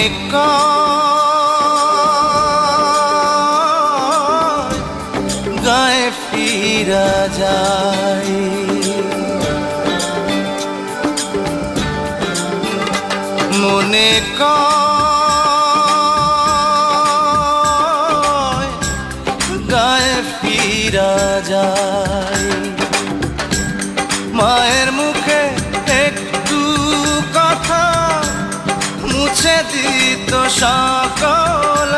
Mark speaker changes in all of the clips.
Speaker 1: মনে গায়ে ফিরা যায়। মনে গায়ে ফিরা যায়। দিত সকল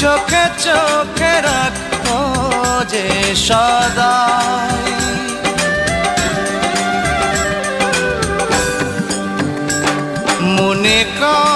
Speaker 1: চোখে চোখে রাখো যে সদা মনে কয়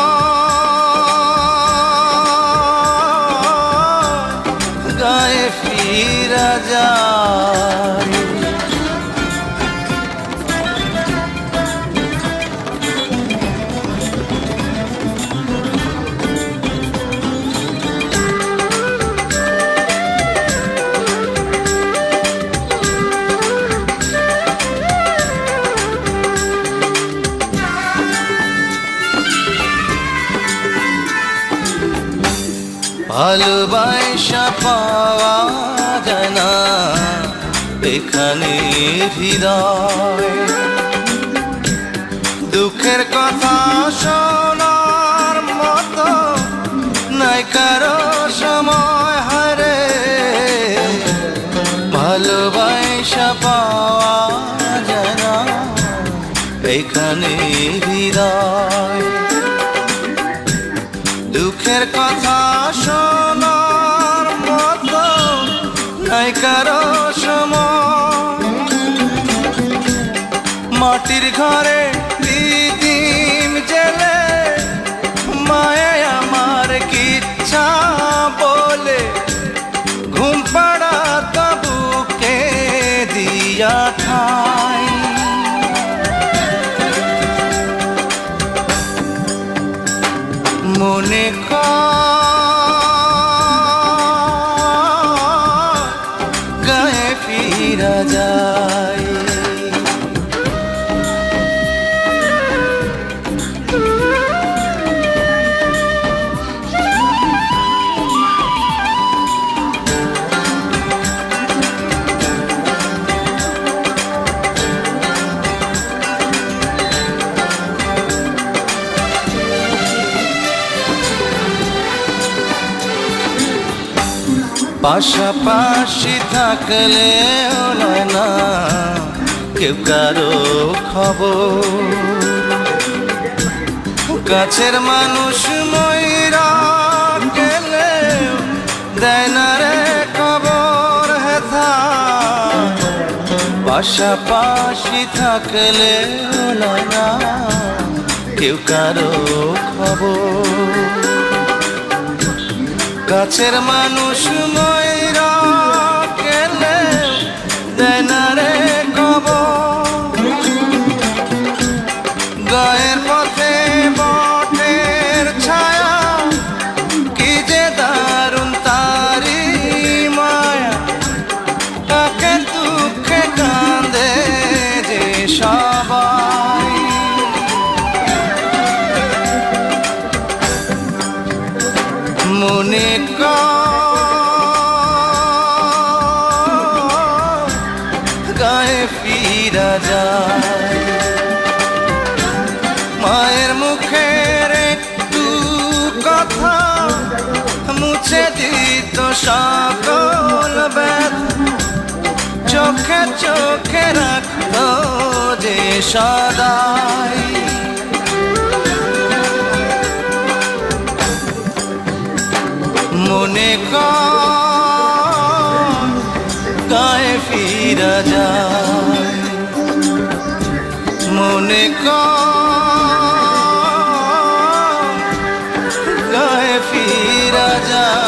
Speaker 1: ভালোবাসা পাওয়া যায় না। এখানে দুঃখের কথা শোনার মতো নাই কারও সময় হারে ভালোবাসা পাওয়া যায় না। এখানে হৃদয়। দুঃখের কথা মাটির ঘরে দিদিম জেলে মায়ে আমার কিচ্ছা বলে, ঘুম পাড়া তাবুকে দিয়া ঠাই। মনে কর পাশাপাশি থাকলে নয় না, কেউ কারও খবর। কাছের মানুষ ময়রা গেলে দেয় না রে খবর হেথা। পাশাপাশি থাকলে নয় না, কেউ কারও খবর। কাছের মানুষ ময়রা সকল বেদ চোখে চোখে রাখত যে সদাই। মনে কায় ফির যায়। মনে কায় ফির যায়।